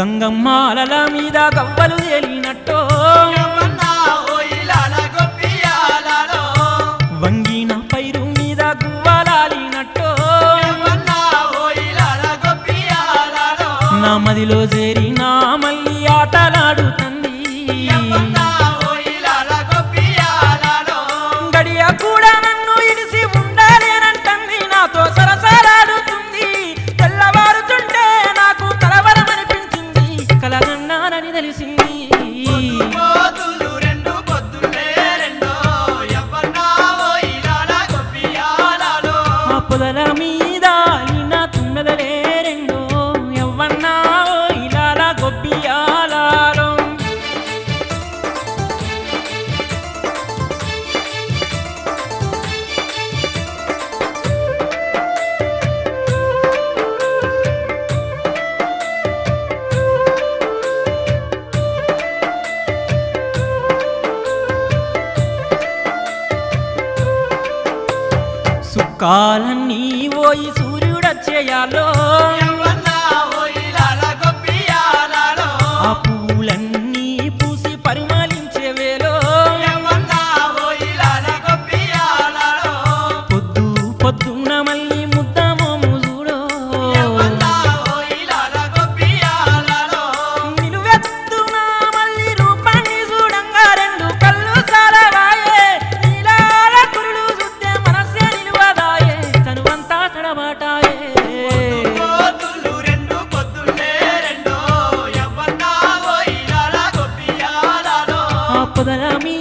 గంగమ్మ మీద గవ్వలు తేలినట్టు పైరు మీద మదిలో చేరి నా మళ్ళీ ఆటలాడుతా. కాలం నీ ఓయి సూర్యుడచ్చేయాలో. capo of me.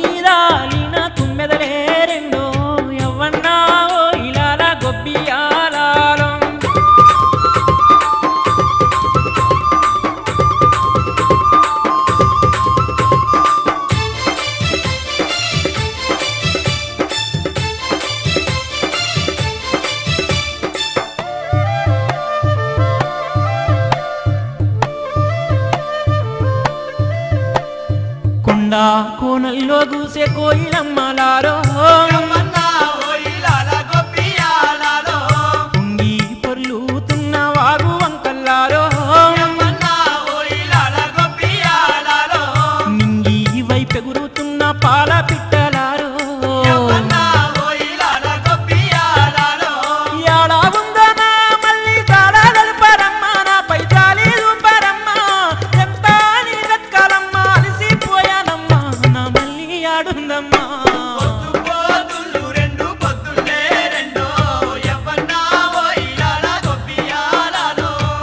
కాకుండా కోనల్లో కూసే కోయిలమ్మలారో